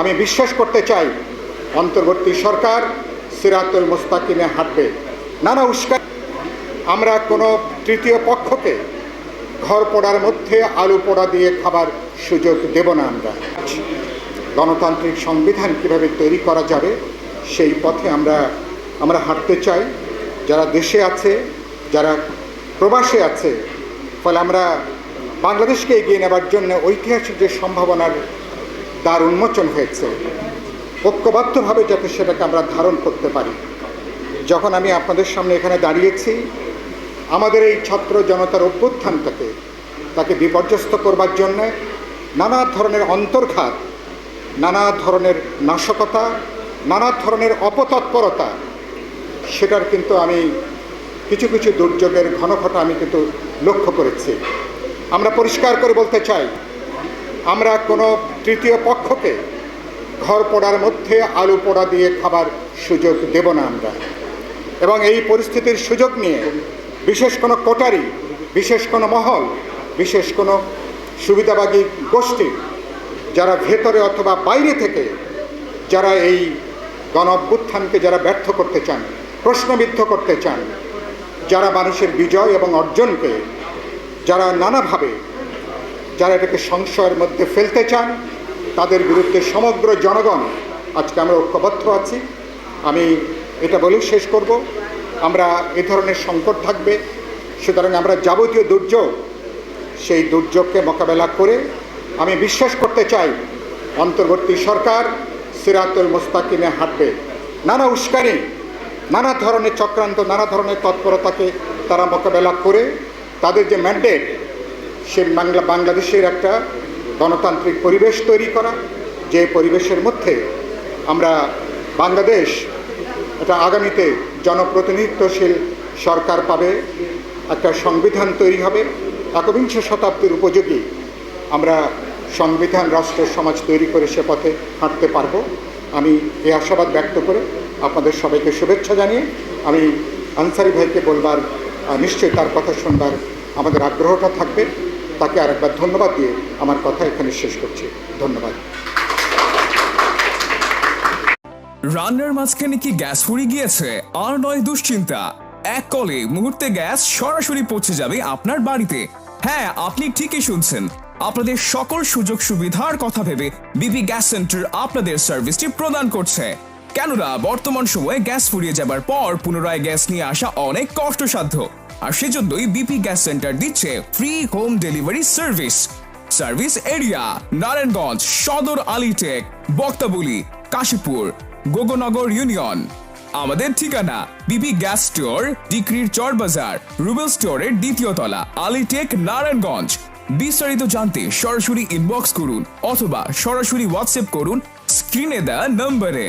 আমি বিশ্বাস করতে চাই, অন্তর্বর্তী সরকার সিরাতুল মুস্তাকিমে হাঁটবে। নানা উস্কা আমরা কোনো তৃতীয় পক্ষকে ঘর পোড়ার মধ্যে আলু পোড়া দিয়ে খাবার সুযোগ দেব না আমরা। গণতান্ত্রিক সংবিধান কীভাবে তৈরি করা যাবে, সেই পথে আমরা আমরা হাঁটতে চাই। যারা দেশে আছে, যারা প্রবাসে আছে, ফলে আমরা বাংলাদেশকে এগিয়ে নেবার জন্য ঐতিহাসিক যে সম্ভাবনার দ্বার উন্মোচন হয়েছে। ঐক্যবদ্ধভাবে যাতে সেটাকে আমরা ধারণ করতে পারি। যখন আমি আপনাদের সামনে এখানে দাঁড়িয়েছি, আমাদের এই ছাত্র জনতার অভ্যুত্থানটাকে, তাকে বিপর্যস্ত করবার জন্য নানা ধরনের অন্তর্ঘাত, নানা ধরনের নাশকতা, নানা ধরনের অপতৎপরতা, সেটার কিন্তু আমি কিছু কিছু দুর্যোগের ঘনঘটা আমি কিন্তু লক্ষ্য করেছি। আমরা পরিষ্কার করে বলতে চাই, আমরা কোনো তৃতীয় পক্ষকে ঘর পোড়ার মধ্যে আলু পোড়া দিয়ে খাবার সুযোগ দেব না আমরা। এবং এই পরিস্থিতির সুযোগ নিয়ে বিশেষ কোনো কোটারি, বিশেষ কোনো মহল, বিশেষ কোনো সুবিধাবাদী গোষ্ঠী, যারা ভেতরে অথবা বাইরে থেকে যারা এই গণ অভ্যুত্থানকে যারা ব্যর্থ করতে চান, প্রশ্নবিদ্ধ করতে চান, যারা মানুষের বিজয় এবং অর্জনকে যারা নানাভাবে, যারা এটাকে সংশয়ের মধ্যে ফেলতে চান তাদের বিরুদ্ধে সমগ্র জনগণ, আজকে আমরা ঐক্যবদ্ধ আছি। আমি এটা বলেই শেষ করব। আমরা এ ধরনের সংকট থাকবে। সুতরাং আমরা যাবতীয় দুর্যোগ, সেই দুর্যোগকে মোকাবেলা করে আমি বিশ্বাস করতে চাই, অন্তর্বর্তী সরকার সিরাতুল মুস্তাকিমে হাঁটবে। নানা উস্কানি, নানা ধরনের চক্রান্ত, নানা ধরনের তৎপরতাকে তারা মোকাবেলা করে তাদের যে ম্যান্ডেট সে বাংলা বাংলাদেশের একটা গণতান্ত্রিক পরিবেশ তৈরি করা, যে পরিবেশের মধ্যে আমরা বাংলাদেশ, এটা আগামীতে জনপ্রতিনিধিত্বশীল সরকার পাবে, একটা সংবিধান তৈরি হবে, একবিংশ শতাব্দীর উপযোগী আমরা সংবিধান, রাষ্ট্র, সমাজ তৈরি করে সে পথে হাঁটতে পারব। আমি এই আশাবাদ ব্যক্ত করে আপনাদের সবাইকে শুভেচ্ছা জানিয়ে আমি আনসারি ভাইকে বলবার নিশ্চয়ই তার কথা শুনবার আমাদের আগ্রহটা থাকবে। তাকে আরেকবার ধন্যবাদ দিয়ে আমার কথা এখানে শেষ করছি। ধন্যবাদ। রান্নার মাঝখানে কি গ্যাস ফুরিয়ে গিয়েছে? আর নয় দুশ্চিন্তা। এক কলে মুহূর্তে গ্যাস সরাসরি পৌঁছে যাবে আপনার বাড়িতে। হ্যাঁ আপনি ঠিকই শুনছেন। আপনাদের সকল সুযোগ সুবিধার কথা ভেবে বিপি গ্যাস সেন্টার আপনাদের সার্ভিসটি প্রদান করছে। কেননা, বর্তমান সময়ে গ্যাস ফুরিয়ে যাবার পর পুনরায় গ্যাস নিয়ে আসা অনেক কষ্টসাধ্য। আর সেজন্যই বিপি গ্যাস সেন্টার দিচ্ছে free home delivery service service area Narayanganj Sadar আলিটেক Baktaboli Kashipur Gognagar union আমাদের ঠিকানা BP gas store Dikrir Char Bazar Rubel স্টোরের দ্বিতীয় তলা আলিটেক নারায়ণগঞ্জ বিস্তারিত জানতে সরাসরি ইনবক্স করুন অথবা সরাসরি হোয়াটসঅ্যাপ করুন স্ক্রিনে দেওয়া নম্বরে